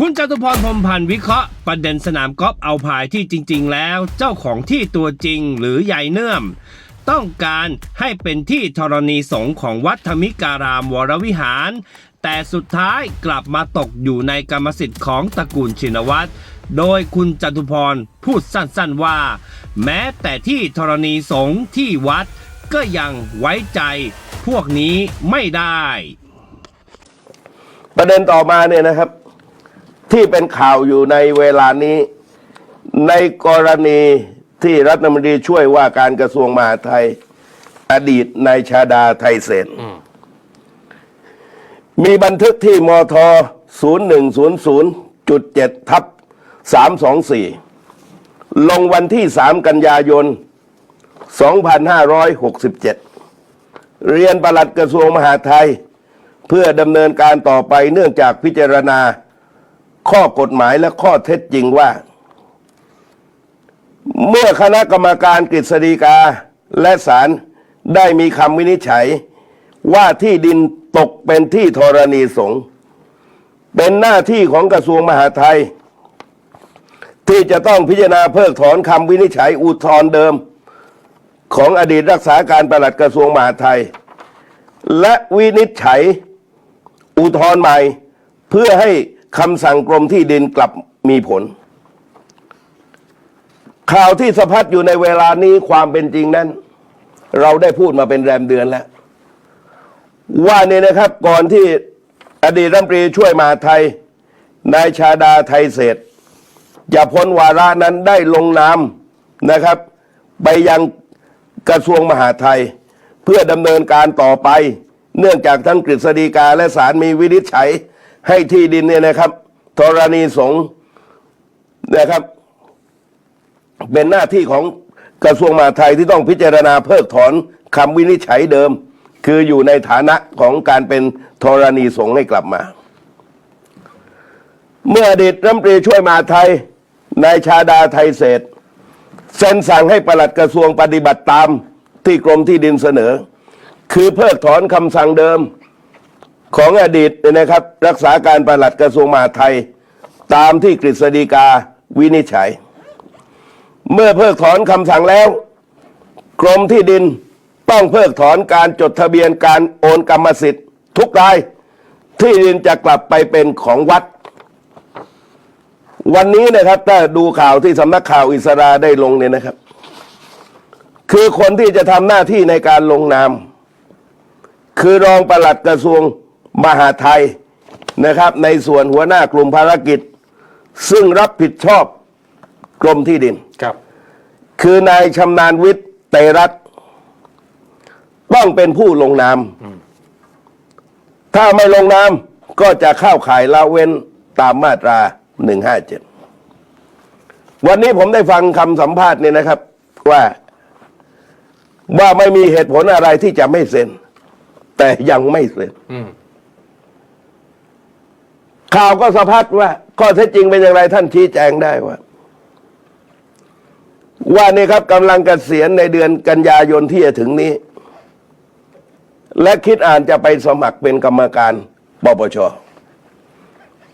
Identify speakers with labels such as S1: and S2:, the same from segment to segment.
S1: คุณจตุพรพรมพันธ์วิเคราะห์ประเด็นสนามกอล์ฟเอาพายที่จริง ๆ แล้ว เจ้าของที่ตัวจริงหรือใหญ่เนื่อม ต้องการให้เป็นที่ธรณีสงฆ์ของวัดธรรมิการามวรวิหาร แต่สุดท้ายกลับมาตกอยู่ในกรรมสิทธิ์ของตระกูลชินวัตรโดยคุณจตุพรพูดสั้นๆว่า แม้แต่ที่ธรณีสงฆ์ที่วัดก็ยังไว้ใจพวกนี้ไม่ได้
S2: ประเด็นต่อมาเนี่ยนะครับ ที่เป็นข่าวอยู่ในเวลานี้ ในกรณีที่รัฐมนตรีช่วยว่าการกระทรวงมหาดไทย อดีตนายชาดาไทยเศษมีบันทึกที่มท0100.7ทับ324 ลงวันที่ 3 กันยายน 2567 เรียนประหลัดกระทรวงมหาดไทย เพื่อดำเนินการต่อไปเนื่องจากพิจารณา ข้อกฎหมายและข้อเท็จจริงว่า เมื่อคณะกรรมการกฤษฎีกาและศาลได้มีคำวินิจฉัย ว่าที่ดินตกเป็นที่ธรณีสงฆ์เป็นหน้าที่ของกระทรวงมหาดไทย ที่จะต้องพิจารณาเพิกถอนคำวินิจฉัยอุทธรณ์เดิม ของอดีตรักษาการปลัดกระทรวงมหาดไทย และวินิจฉัยอุทธรณ์ใหม่เพื่อให้ คำสั่งกรมที่ดินกลับมีผล ข่าวที่สะพัดอยู่ในเวลานี้ความเป็นจริงนั้น เราได้พูดมาเป็นแรมเดือนแล้ว ว่านี่นะครับก่อนที่อดีตรัฐมนตรีช่วยมาไทยนายชาดาไทยเศษจะพ้นวาระนั้นได้ลงนามนะครับ ไปยังกระทรวงมหาดไทย เพื่อดำเนินการต่อไป เนื่องจากทั้งกฤษฎีกาและศาลมีวินิจฉัย ให้ที่ดินเนี่ยนะครับธรณีสงฆ์นะครับ เป็นหน้าที่ของกระทรวงมหาดไทยที่ต้องพิจารณาเพิกถอนคำวินิจฉัยเดิม คืออยู่ในฐานะของการเป็นธรณีสงฆ์ให้กลับมา เมื่ออดีตรัฐมนตรีช่วยมหาดไทยนายชาดาไทยเศษเซ็นสั่งให้ปลัดกระทรวงปฏิบัติตามที่กรมที่ดินเสนอ คือเพิกถอนคำสั่งเดิม ของอดีตเนยนะครับ รักษาการประหลัดกระทรวงมหาดไทย ตามที่กฤษฎีกาวินิจฉัย เมื่อเพิกถอนคำสั่งแล้ว กรมที่ดินต้องเพิกถอนการจดทะเบียนการโอนกรรมสิทธิ์ ทุกรายที่ดินจะกลับไปเป็นของวัด วันนี้นะครับถ้าดูข่าวที่สำนักข่าวอิสราได้ลงเนี่ยนะครับ คือคนที่จะทำหน้าที่ในการลงนาม คือรองปลัดกระทรวง มหาดไทยนะครับ ในส่วนหัวหน้ากลุ่มภารกิจ ซึ่งรับผิดชอบกรมที่ดิน
S3: ครับ
S2: คือนายชำนาญวิทย์เตรัตน์ต้องเป็นผู้ลงนามถ้าไม่ลงนามก็จะเข้าข่ายละเว้นตามมาตรา 157 วันนี้ผมได้ฟังคำสัมภาษณ์เนี่ยนะครับ ว่าว่าไม่มีเหตุผลอะไรที่จะไม่เซ็น แต่ยังไม่เซ็น
S3: อืม
S2: ข่าวก็สะพัดว่าข้อเท็จจริงเป็นอย่างไรท่านชี้แจงได้ว่า ว่านี่ครับกำลังกเกษียณในเดือนกันยายนที่จะถึงนี้ และคิดอ่านจะไปสมัครเป็นกรรมการปปช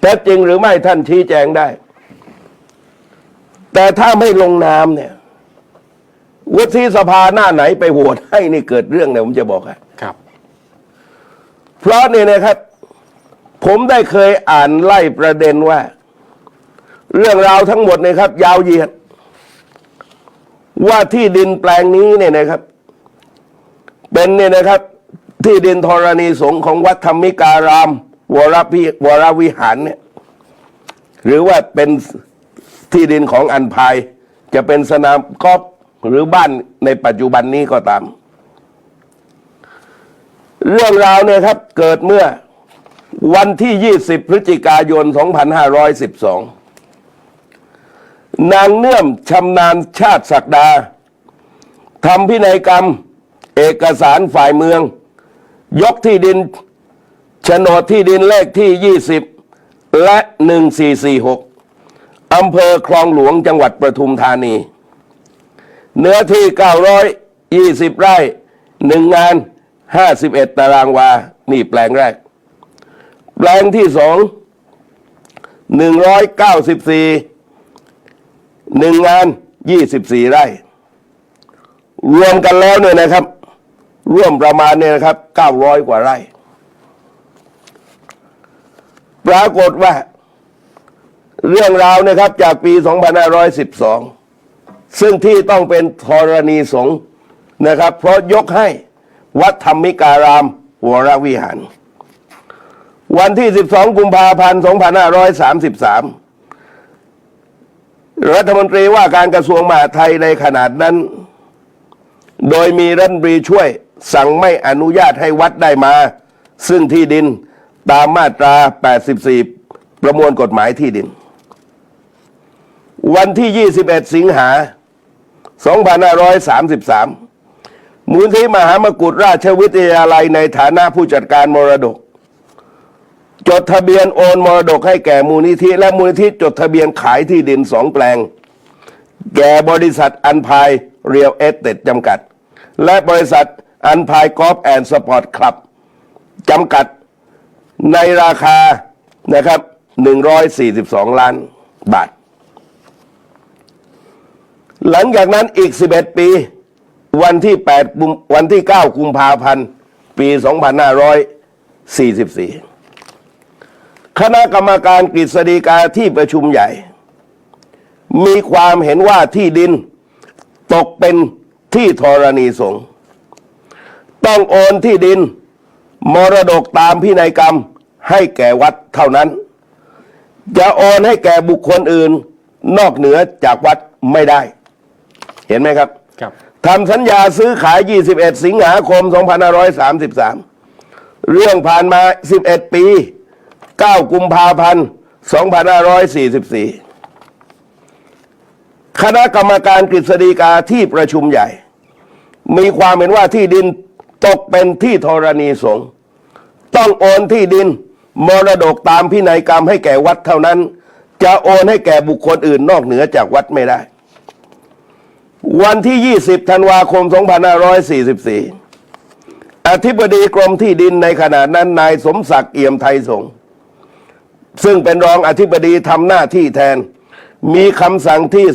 S2: เท็จจริงหรือไม่ท่านชี้แจงได้ แต่ถ้าไม่ลงนามเนี่ยวุฒิสภาหน้าไหนไปโหวตให้นี่เกิดเรื่องเนี่ยผมจะบอกให้
S3: ครับ
S2: เพราะนี่นะครับ ผมได้เคยอ่านไล่ประเด็นว่า เรื่องราวทั้งหมดเนยครับ ยาวเหยียด ว่าที่ดินแปลงนี้เนี่ยนะครับ เป็นเนี่ยนะครับ ที่ดินธรณีสงฆ์ของวัดธรรมิการามวรพิวรวิหารเนี่ย หรือว่าเป็นที่ดินของอันพายจะเป็นสนามกอล์ฟหรือบ้านในปัจจุบันนี้ก็ตาม เรื่องราวเนี่ยครับ เกิดเมื่อ วันที่ 20 พฤศจิกายน 2512 นางเนื่อมชำนาญชาติศักดาทำพินัยกรรม เอกสารฝ่ายเมือง ยกที่ดินโฉนดที่ดินเลขที่ 20 และ 1446 อำเภอคลองหลวงจังหวัดประทุมธานี เนื้อที่ 920 ไร่หนึ่งงาน 51 ตารางวา นี่แปลงแรก ลงที่สองหนึ่งร้อยเก้าสิบสี่หนึ่งงานยี่สิบสี่ไร่ รวมกันแล้วเนี่ยนะครับ ร่วมประมาณเนี่ยนะครับเก้าร้อยกว่าไร่ ปรากฏว่า เรื่องราวนะครับจากปี 2512 ซึ่งที่ต้องเป็นธรณีสงฆ์นะครับ เพราะยกให้วัดธรรมิการามวรวิหาร วันที่ 12 กุมภาพันธ์ 2533 รัฐมนตรีว่าการกระทรวงมหาดไทยในขนาดนั้น โดยมีรัฐมนตรีช่วยสั่งไม่อนุญาตให้วัดได้มา ซึ่งที่ดินตามมาตรา 84 ประมวลกฎหมายที่ดิน วันที่ 21 สิงหา 2533 มูลที่มหามกุฎราชวิทยาลัยในฐานะผู้จัดการมรดก จดทะเบียนโอนมรดกให้แก่มูลนิธิ และมูลนิธิจดทะเบียนขายที่ดินสองแปลง แก่บริษัทอันพายเรียลเอสเตจจำกัด และบริษัทอันพายกอล์ฟแอนด์สปอร์ตคลับจำกัดในราคานะครับ 142 ล้านบาท หลังจากนั้นอีก 11 ปี วันที่8วันที่ 9 กุมภาพันธ์ ปี 2544 คณะกรรมการกฤษฎีกาที่ประชุมใหญ่ มีความเห็นว่าที่ดิน ตกเป็นที่ธรณีสงฆ์ต้องโอนที่ดิน มรดกตามพินัยกรรมให้แก่วัดเท่านั้น จะโอนให้แก่บุคคลอื่น นอกเหนือจากวัดไม่ได้ เห็นไหมครับ
S3: ครับ
S2: ทำสัญญาซื้อขาย 21 สิงหาคม 2533 เรื่องผ่านมา 11 ปี 9 กุมภาพันธ์ 2544 คณะกรรมการกฤษฎีกาที่ประชุมใหญ่ มีความเห็นว่าที่ดินตกเป็นที่ธรณีสงฆ์ต้องโอนที่ดินมรดกตามพินัยกรรมให้แก่วัดเท่านั้น จะโอนให้แก่บุคคลอื่นนอกเหนือจากวัดไม่ได้ วันที่ 20 ธันวาคม 2544 อธิบดีกรมที่ดินในขณะนั้นนายสมศักดิ์เอี่ยมไทยสงฆ์ ซึ่งเป็นรองอธิบดีทำหน้าที่แทน มีคำสั่งที่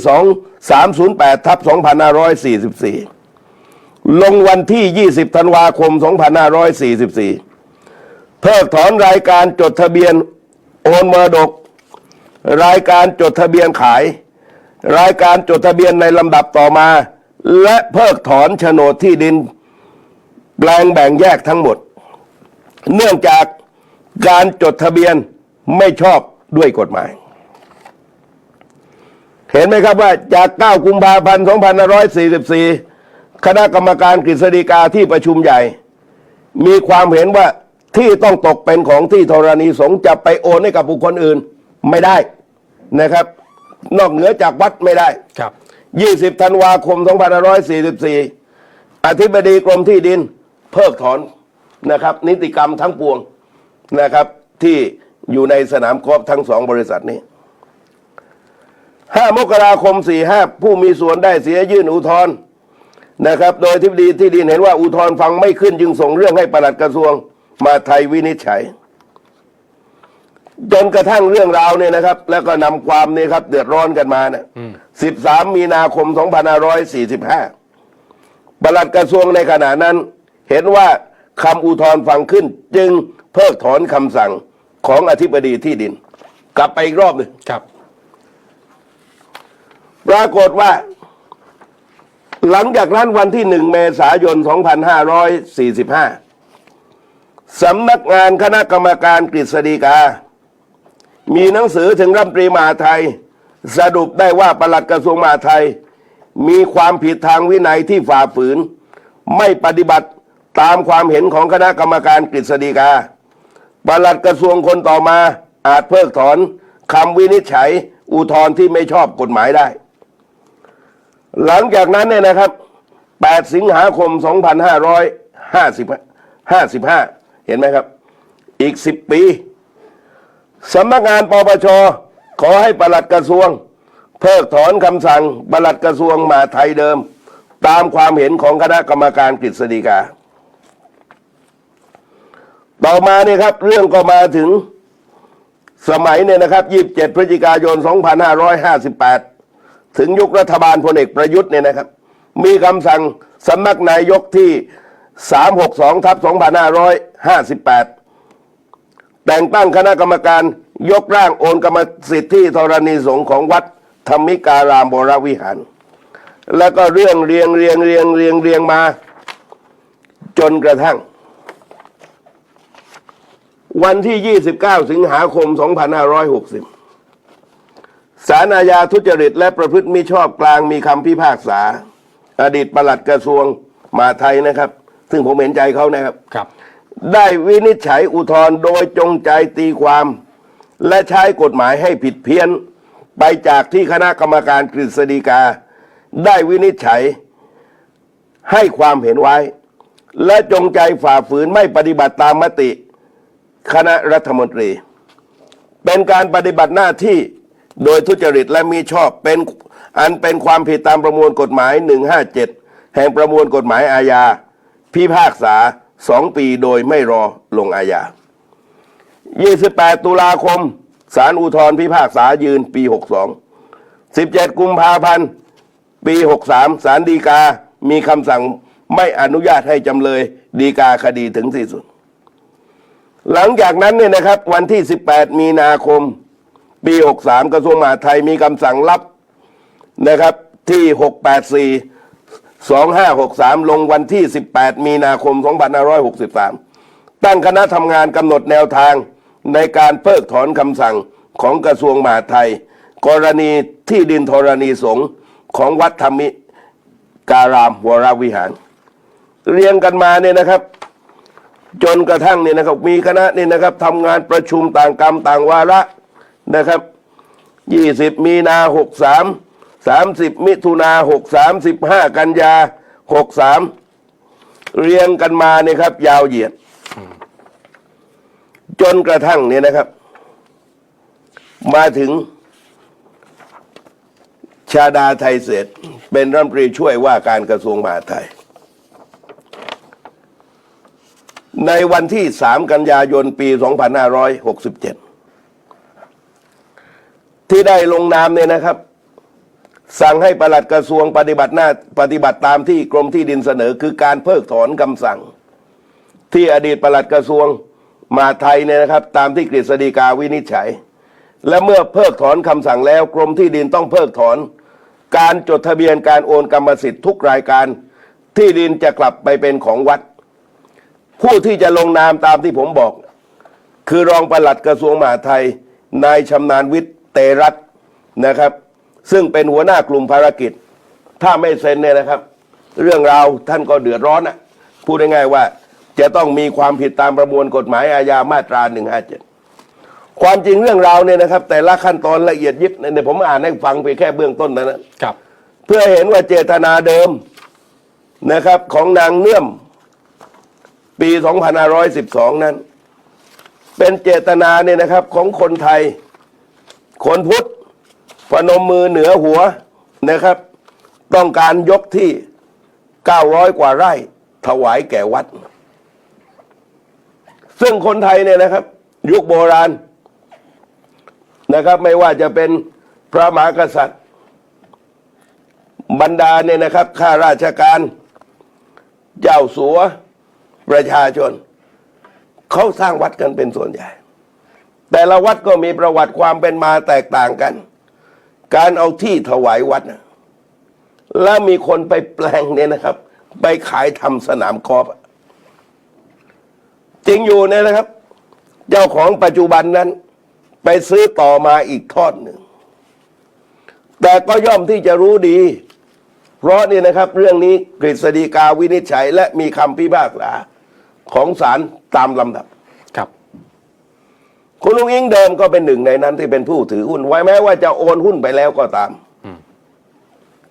S2: 2308ทับ2544 ลงวันที่ 20 ธันวาคม 2544 เพิกถอนรายการจดทะเบียนโอนมรดก รายการจดทะเบียนขาย รายการจดทะเบียนในลำดับต่อมา และเพิกถอนโฉนดที่ดิน แปลงแบ่งแยกทั้งหมด เนื่องจากการจดทะเบียน ไม่ชอบด้วยกฎหมาย เห็นไหมครับว่าจาก 9 กุมภาพันธ์ 2544 คณะกรรมการกฤษฎีกาที่ประชุมใหญ่ มีความเห็นว่าที่ต้องตกเป็นของที่ธรณีสงฆ์จะไปโอนให้กับบุคคลอื่นไม่ได้นะครับ นอกเหนือจากวัดไม่ได้
S3: ครับ
S2: 20 ธันวาคม 2544 อธิบดีกรมที่ดินเพิกถอนนะครับ นิติกรรมทั้งปวงนะครับที่ อยู่ในสนามกอล์ฟทั้งสองบริษัทนี้ 5 มกราคม 45 ผู้มีส่วนได้เสียยื่นอุทธรณ์นะครับ โดยทิบดีที่ดินเห็นว่าอุทธรณ์ฟังไม่ขึ้นจึงส่งเรื่องให้ปลัดกระทรวงมาไทยวินิจฉัย จนกระทั่งเรื่องราวเนี่ยนะครับ แล้วก็นำความเนี่ยครับ เดือดร้อนกันมาเนี่ย13 มีนาคม 2545ปลัดกระทรวงในขณะนั้น เห็นว่าคำอุทธรณ์ฟังขึ้น จึงเพิกถอนคำสั่ง ของอธิบดีที่ดิน กลับไปอีกรอบหนึ่ง
S3: ครับ
S2: ปรากฏว่า หลังจากนั้นวันที่หนึ่งเมษายน 2545 สำนักงานคณะกรรมการกฤษฎีกา มีหนังสือถึงรัฐมนตรีมหาดไทย สรุปได้ว่าปลัดกระทรวงมหาดไทย มีความผิดทางวินัยที่ฝ่าฝืน ไม่ปฏิบัติตามความเห็นของคณะกรรมการกฤษฎีกา ปลัดกระทรวงคนต่อมา อาจเพิกถอนคำวินิจฉัย อุทธรณ์ที่ไม่ชอบกฎหมายได้ หลังจากนั้นเนี่ยนะครับ 8 สิงหาคม 2555 เห็นไหมครับ อีก 10 ปีสำนักงานปปชขอให้ปลัดกระทรวง เพิกถอนคำสั่งปลัดกระทรวงมาไทยเดิม ตามความเห็นของคณะกรรมการกฤษฎีกา ต่อมาเนี่ยครับ เรื่องก็มาถึงสมัยเนี่ยนะครับ 27 พฤศจิกายน 2558 ถึงยุครัฐบาลพลเอกประยุทธ์เนี่ยนะครับ มีคำสั่งสำนักนายกที่ 362ทับ2558 แต่งตั้งคณะกรรมการยกร่างโอนกรรมสิทธิ์ที่ธรณีสงฆ์ของวัดธรรมิการามบรวิหาร แล้วก็เรื่องเรียงเรียงเรียงเรียงเรียงมา จนกระทั่ง วันที่ 29 สิงหาคม 2560 สารอาญาทุจริตและประพฤติมิชอบกลางมีคำพิพากษา อดีตปลัดกระทรวงมหาดไทยนะครับ ซึ่งผมเห็นใจเขานะครับ
S3: ครับ
S2: ได้วินิจฉัยอุทธรณ์โดยจงใจตีความ และใช้กฎหมายให้ผิดเพี้ยน ไปจากที่คณะกรรมการกฤษฎีกา ได้วินิจฉัยให้ความเห็นไว้ และจงใจฝ่าฝืนไม่ปฏิบัติตามมติ คณะรัฐมนตรี เป็นการปฏิบัติหน้าที่โดยทุจริตและมีชอบเป็นอันเป็นความผิดตามประมวลกฎหมาย 157 แห่งประมวลกฎหมายอาญา พิพากษาสองปีโดยไม่รอลงอาญา 28 ตุลาคมศาลอุทธรพิพากษายืนปี 62 17 กุมภาพันธ์ ปี 63ศาลฎีกามีคำสั่งไม่อนุญาตให้จำเลยฎีกาคดีถึงที่สุด หลังจากนั้นเนี่ยนะครับ วันที่ 18 มีนาคม ปี 63 กระทรวงมหาดไทยมีคำสั่งรับนะครับที่ 684 2563 ลงวันที่ 18 มีนาคม 2563 ตั้งคณะทำงานกำหนดแนวทางในการเพิกถอนคำสั่งของกระทรวงมหาดไทย กรณีที่ดินธรณีสงฆ์ของวัดธรรมิการามวรวิหาร เรียงกันมาเนี่ยนะครับ จนกระทั่งเนี่ยนะครับมีคณะนี่นะครับทำงานประชุมต่างกรรมต่างวาระนะครับ 20 มีนา 63 30 มิถุนา63 15 กันยา 63 เรียงกันมาเนี่ยครับ ยาวเหยียด จนกระทั่งเนี่ยนะครับ มาถึง ชาดาไทยเศรษเป็นรัฐมนตรีช่วยว่าการกระทรวงมหาดไทย ในวันที่ 3 กันยายนปี 2567 ที่ได้ลงนามเนี่ยนะครับ สั่งให้ปลัดกระทรวงปฏิบัติหน้าปฏิบัติตามที่กรมที่ดินเสนอ คือการเพิกถอนคำสั่ง ที่อดีตปลัดกระทรวงมาไทยเนี่ยนะครับ ตามที่กฤษฎีกาวินิจฉัย และเมื่อเพิกถอนคำสั่งแล้วกรมที่ดินต้องเพิกถอน การจดทะเบียนการโอนกรรมสิทธิ์ทุกรายการที่ดินจะกลับไปเป็นของวัด ผู้ที่จะลงนามตามที่ผมบอก คือรองปลัดกระทรวงมหาดไทย นายชำนาญวิทย์เตรัตน์นะครับ ซึ่งเป็นหัวหน้ากลุ่มภารกิจ ถ้าไม่เซ็นเนี่ยนะครับ เรื่องราวท่านก็เดือดร้อนอะพูดง่ายๆว่าจะต้องมีความผิดตามประมวลกฎหมายอาญามาตรา 157 ความจริงเรื่องราวเนี่ยนะครับ แต่ละขั้นตอนละเอียดยิบเนี่ยผมอ่านให้ฟังไปแค่เบื้องต้นเท่านั้น
S3: ครับ
S2: เพื่อเห็นว่าเจตนาเดิมนะครับของนางเนื่อม ปี 2512 นั้น เป็นเจตนาเนี่ยนะครับของคนไทย คนพุทธพนมมือเหนือหัวนะครับ ต้องการยกที่ 900 กว่าไร่ถวายแก่วัด ซึ่งคนไทยเนี่ยนะครับ ยุคโบราณนะครับ ไม่ว่าจะเป็นพระมหากษัตริย์ บรรดาเนี่ยนะครับข้าราชการ เจ้าสัว ประชาชน เขาสร้างวัดกันเป็นส่วนใหญ่ แต่ละวัดก็มีประวัติความเป็นมาแตกต่างกัน การเอาที่ถวายวัดนะแล้วมีคนไปแปลงเนี่ยนะครับ ไปขายทำสนามกอล์ฟจริงอยู่เนี่ยนะครับ เจ้าของปัจจุบันนั้น ไปซื้อต่อมาอีกทอดหนึ่ง แต่ก็ย่อมที่จะรู้ดี เพราะนี่นะครับ เรื่องนี้กฤษฎีกาวินิจฉัยและมีคำพิพากษา ของศาลตามลำดับ
S3: ครับ
S2: คุณลุงอิงเดิมก็เป็นหนึ่งในนั้นที่เป็นผู้ถือหุ้น ไว้แม้ว่าจะโอนหุ้นไปแล้วก็ตาม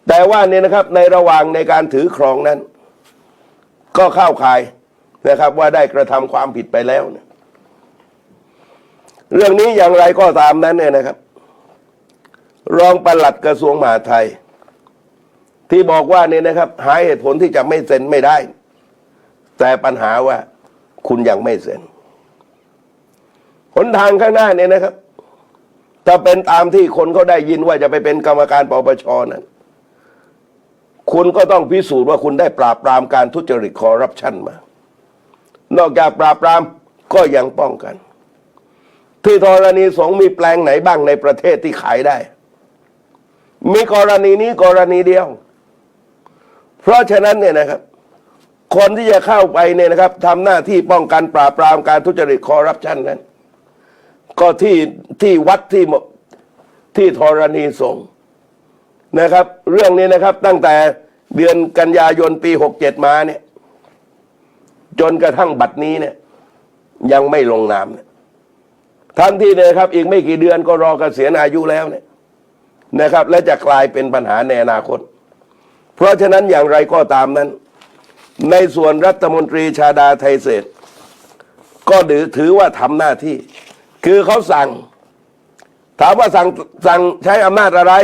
S2: แต่ว่าเนี่ยนะครับ ในระหว่างในการถือครองนั้น ก็เข้าข่ายนะครับ ว่าได้กระทำความผิดไปแล้วเนี่ยเรื่องนี้อย่างไรก็ตามนั้นเนี่ยนะครับ รองปลัดกระทรวงมหาดไทย ที่บอกว่าเนี่ยนะครับ หาเหตุผลที่จะไม่เซ็นไม่ได้ แต่ปัญหาว่าคุณยังไม่เซ็นหนทางข้างหน้าเนี่ยนะครับ ถ้าเป็นตามที่คนเขาได้ยินว่าจะไปเป็นกรรมการปปชนั้น คุณก็ต้องพิสูจน์ว่าคุณได้ปราบปรามการทุจริตคอร์รัปชันมา นอกจากปราบปรามก็ยังป้องกัน ที่ธรณีสงมีแปลงไหนบ้างในประเทศที่ขายได้ มีกรณีนี้กรณีเดียว เพราะฉะนั้นเนี่ยนะครับ คนที่จะเข้าไปเนี่ยนะครับทำหน้าที่ป้องกันปราบปรามการทุจริตคอร์รัปชันนั้น ก็ที่ที่วัดที่ที่ธรณีสงฆ์นะครับ เรื่องนี้นะครับตั้งแต่เดือนกันยายนปีหกเจ็ดมาเนี่ย จนกระทั่งบัดนี้เนี่ย ยังไม่ลงนามเนี่ยทันทีเลยครับ อีกไม่กี่เดือนก็รอเกษียณอายุแล้วเนี่ยนะครับ และจะกลายเป็นปัญหาในอนาคต เพราะฉะนั้นอย่างไรก็ตามนั้น ในส่วนรัฐมนตรีชาดาไทยเศษ ก็ถือถือว่าทำหน้าที่ คือเขาสั่ง ถามว่าสั่งสั่งใช้อำนาจอะไร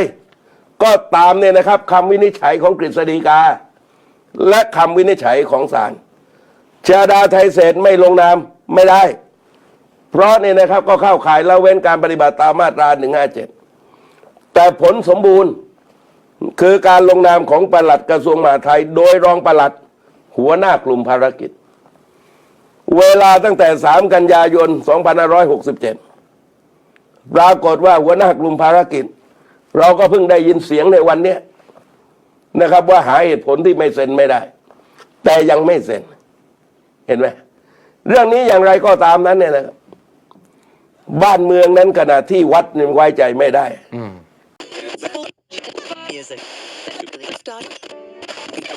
S2: ก็ตามเนี่ยนะครับคำวินิจฉัยของกฤษฎีกา และคำวินิจฉัยของศาลชาดาไทยเศษไม่ลงนามไม่ได้ เพราะเนี่ยนะครับก็เข้าข่ายละเว้นการปฏิบัติตามมาตรา157 แต่ผลสมบูรณ์คือการลงนามของปลัดกระทรวงมหาดไทย โดยรองปลัด หัวหน้ากลุ่มภารกิจ เวลาตั้งแต่ 3 กันยายน 2567 ปรากฏว่าหัวหน้ากลุ่มภารกิจ เราก็เพิ่งได้ยินเสียงในวันนี้นะครับ ว่าหาเหตุผลที่ไม่เซ็นไม่ได้ แต่ยังไม่เซ็น เห็นไหมเรื่องนี้อย่างไรก็ตามนั้นเนี่ยนะครับบ้านเมืองนั้นขณะที่วัดไว้ใจไม่ได้
S3: อื